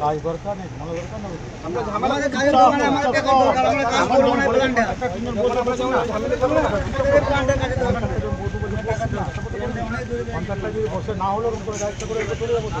কাজ দরকার নেই? ঝামেলা দরকার না আমরা ঝামেলা কাজের দরকার আমাদের টাকার দরকার, আমরা কাজ করব না, প্ল্যানটা। একটা তিনজন বসে আমরা ঝামেলা করব না। আমাদের প্ল্যানটার দরকার নেই। কন্ট্রাক্টর যদি বসে না হলো ওরকম করে দায়িত্ব করে চলে যাব তো?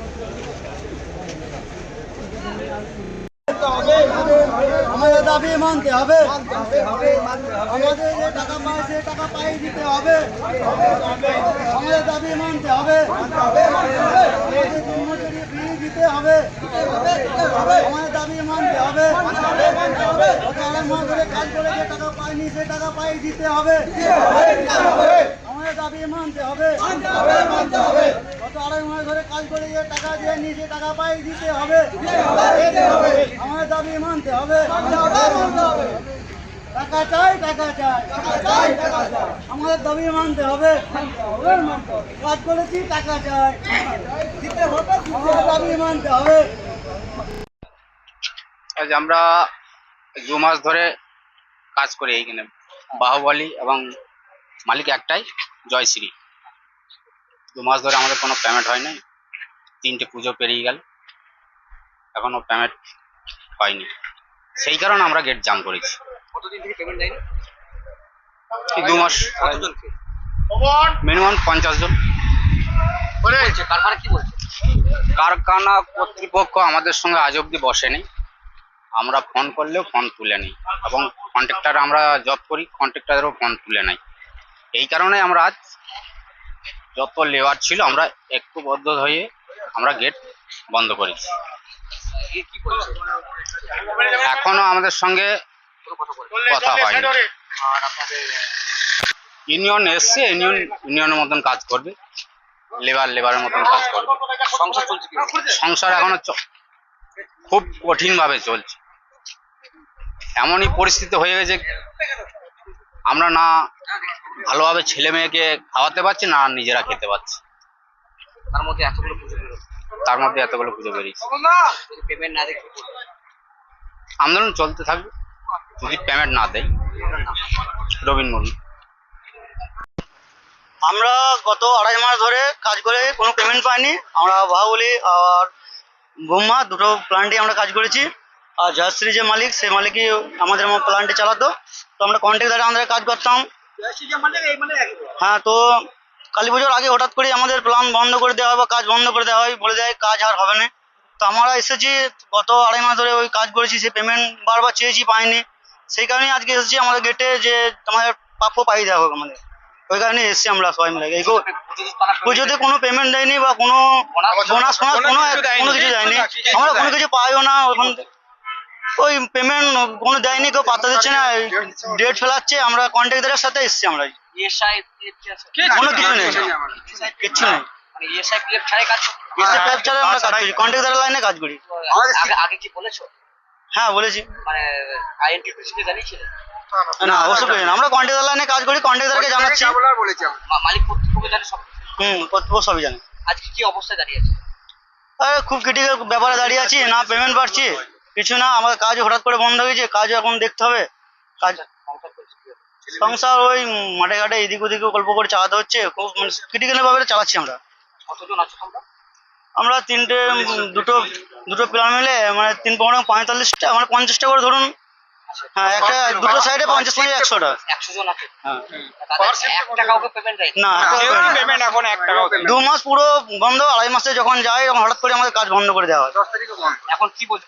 দাবি মানতে হবে। আমাদের যে টাকা পাই সে টাকা পাই দিতে হবে। আমাদের দাবি মানতে হবে। দিতে হবে। আমাদের দাবি মানতে হবে। ধরে কাজ করে যে টাকা পাইনি সে টাকা পাই দিতে হবে। আমাদের দাবি মানতে হবে। গত আড়াই মাস ধরে কাজ করে যে টাকা দেয়নি সে টাকা পাই দিতে হবে। আমাদের দাবি মানতে হবে। টাকা চাই টাকা চাই। আমাদের দাবি মানতে হবে। কাজ করেছি, টাকা চাই। আমাদের দাবি মানতে হবে। আজ আমরা দু মাস ধরে কাজ করি এইখানে। বাহুবলী এবং মালিক একটাই, জয়শ্রী। দু মাস ধরে আমাদের কোনো পেমেন্ট হয় নাই তিনটে পুজো পেরিয়ে গেল। এখনও পেমেন্ট হয়নি। সেই কারণে আমরা গেট জাম করেছি। কতদিন থেকে পেমেন্ট দেয়নি? দু মাস মিনিমাম পঞ্চাশ জন। কারখানা কি বলছে? কারখানা কর্তৃপক্ষ আমাদের সঙ্গে আজ অব্দি বসেনি। আমরা ফোন করলেও ফোন তুলে নেই। এবং কন্ট্রাক্টর আমরা জব করি কন্ট্রাক্টরেরও ফোন তুলে নেই এই কারণে আমরা আজ যত লেবার ছিল আমরা একটু বদ্ধ হয়ে আমরা গেট বন্ধ করেছি। এখনও আমাদের সঙ্গে কথা হয়নি। ইউনিয়ন এসছে ইউনিয়ন ইউনিয়নের মতন কাজ করবে লেবার লেবারের মতন কাজ করবে। সংসার এখনও খুব কঠিন ভাবে চলছে। এমনই পরিস্থিতি হয়ে গেছে আমরা না ভালোভাবে ছেলে মেয়েকে খাওয়াতে পারছি না নিজেরা খেতে পারছি। তার মধ্যে এতগুলো পুজো বেরোচ্ছে। তার মধ্যে এতগুলো পুজো বেরিয়েছে। পেমেন্ট না দেখে আন্দোলন চলতে থাকবে। যদি পেমেন্ট না দেয় রবীন মুর্মু আমরা গত আড়াই মাস ধরে কাজ করে কোনো পেমেন্ট পাইনি। আমরা বাহুবলি আর বোম্মা দুটো প্ল্যান্টে আমরা কাজ করেছি। আর জয়শ্রী যে মালিক সেই মালিকই আমাদের প্ল্যান্টে চালাতো। তো আমরা কন্ট্রাক্ট দ্বারা আমাদের কাজ করতাম। হ্যাঁ তো কালী পুজোর আগে হঠাৎ করে আমাদের প্ল্যান বন্ধ করে দেওয়া হয় বা কাজ বন্ধ করে দেওয়া হয় বলে দেয় কাজ আর হবে না। তো আমরা এসেছি গত আড়াই মাস ধরে ওই কাজ করেছি সে পেমেন্ট বারবার চেয়েছি পাইনি। সেই কারণে আজকে এসেছি আমাদের গেটে যে আমাদের প্রাপ্য পাই দেওয়া হোক আমাদের। ওই কারণে এসেছি আমরা সবাই মিলে। এই পুজোতে কোনো পেমেন্ট দেয়নি বা কোনো বোনাস ফোনাস কোনো কোনো কিছু দেয়নি। আমরা কোনো কিছু পাইও না ওখান ওই পেমেন্ট কোনো দেয়নি কেউ পাত্তা দিচ্ছে না ডেট ফেলাচ্ছে আমরা কন্ট্রাক্টরের সাথে এসেছি আমরা। আছে? কোনো কিছু নেই। কিচ্ছু নেই। মানে কন্ট্রাক্টরের লাইনে কাজ করি। আগে কি বলেছ? হ্যাঁ বলেছি। মানে না আমরা কন্ট্রাক্টর লাইনে কাজ করি কন্ট্রাক্টরকে জানাচ্ছি। মা- মালিক কর্তৃপক্ষ জানে সব হুম কর্তৃপক্ষ সবই জানে। আজকে কি অবস্থায় দাঁড়িয়েছে আরে খুব ক্রিটিক্যাল ব্যাপারে দাঁড়িয়ে আছি না পেমেন্ট পাচ্ছি কিছু না আমাদের কাজ হঠাৎ করে বন্ধ হয়ে গেছে কাজ এখন দেখতে হবে। কাজ সংসার ওই মাঠে ঘাটে এদিক ওদিকে গল্প করে চালাতে হচ্ছে খুব মানে ক্রিটিক্যাল ভাবে চালাচ্ছি আমরা। কতজন আছো তোমরা? আমরা তিনটে দুটো দুটো প্ল্যান মিলে মানে তিন পনেরো পঁয়তাল্লিশটা মানে পঞ্চাশটা করে ধরুন। হ্যাঁ একটা দুটো সাইডে পঞ্চাশ পঞ্চাশ একশোটা। একশো জন আছে। হ্যাঁ। না। দু মাস পুরো বন্ধ আড়াই মাসে যখন যায় তখন হঠাৎ করে আমাদের কাজ বন্ধ করে দেওয়া হয়। এখন কি বলছে?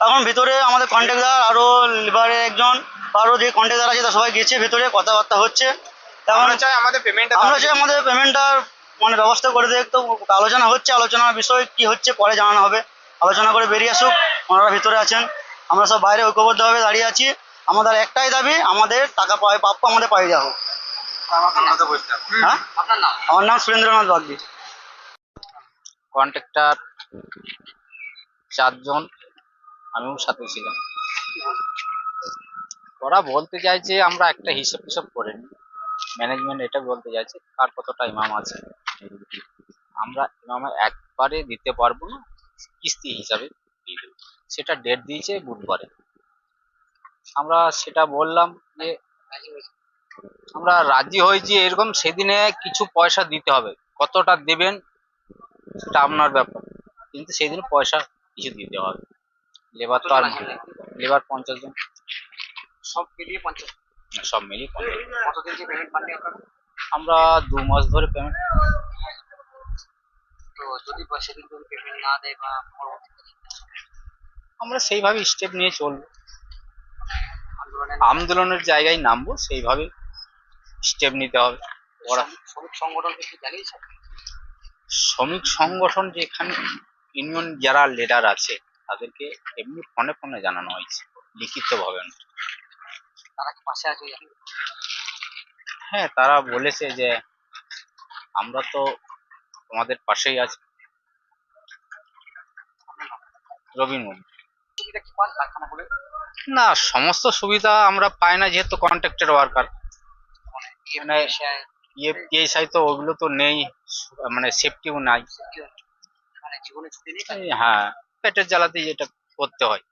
এখন ভিতরে আমাদের কন্ট্রাক্টর আরও লিবারের একজন আরও যে কন্ট্রাক্টর আছে তারা সবাই গেছে ভিতরে কথাবার্তা হচ্ছে। এখন চাই আমাদের পেমেন্টটা আমরা চাই আমাদের পেমেন্টটার মানে ব্যবস্থা করে দেয় তো আলোচনা হচ্ছে আলোচনার বিষয় কি হচ্ছে পরে জানানো হবে। আলোচনা করে বেরিয়ে আসুক ওনারা ভিতরে আছেন। আমরা সব বাইরে ঐক্যবদ্ধভাবে দাঁড়িয়ে আছি। আমাদের একটাই দাবি আমাদের টাকা পায় প্রাপ্য আমাদের পাই দেওয়া হোক হ্যাঁ? আমার নাম সুরেন্দ্রনাথ বাগদি। কন্ট্রাক্টর চারজন। আমিও সাথে ছিলাম। ওরা বলতে চাইছে আমরা একটা হিসেব টিসেব করে নিই। ম্যানেজমেন্ট এটা বলতে চাইছে, কার কতটা ইমাম আছে। আমরা ইমামে একবারে দিতে পারব না, কিস্তি হিসাবে সেটা ডেট দিয়েছে বুধবারে আমরা সেটা বললাম যে, আমরা রাজি হয়েছি, এরকম সেদিনে কিছু পয়সা দিতে হবে। কতটা দেবেন, সেটা আপনার ব্যাপার। কিন্তু সেদিন পয়সা কিছু দিতে হবে। লেবার তো আর লেবার পঞ্চাশ জন। সব মিলিয়ে পঞ্চাশ সব মিলিয়ে পঞ্চাশ। কতদিন যে পেমেন্ট পাননি আপনারা? আমরা দু মাস ধরে পেমেন্ট তো যদি সেদিন যদি পেমেন্ট না দেয় বা আমরা সেইভাবে স্টেপ নিয়ে চলবো। আন্দোলনের জায়গায় নামবো সেইভাবে স্টেপ নিতে হবে। ওরা শ্রমিক সংগঠন কি জানিয়েছে শ্রমিক সংগঠন যেখানে ইউনিয়ন যারা লিডার আছে তাদেরকে এমনি ফোনে ফোনে জানানো হয়েছে লিখিত ভাবে না। তারা কি পাশে আছে হ্যাঁ তারা বলেছে যে আমরা তো তোমাদের পাশেই আছি। রবিন না সমস্ত সুবিধা আমরা পাই না যেহেতু কন্ট্রাক্টেড ওয়ার্কার মানে মানে তো ওগুলো তো নেই মানে সেফটিও নাই। মানে হ্যাঁ। পেটের জ্বালাতে এটা করতে হয়।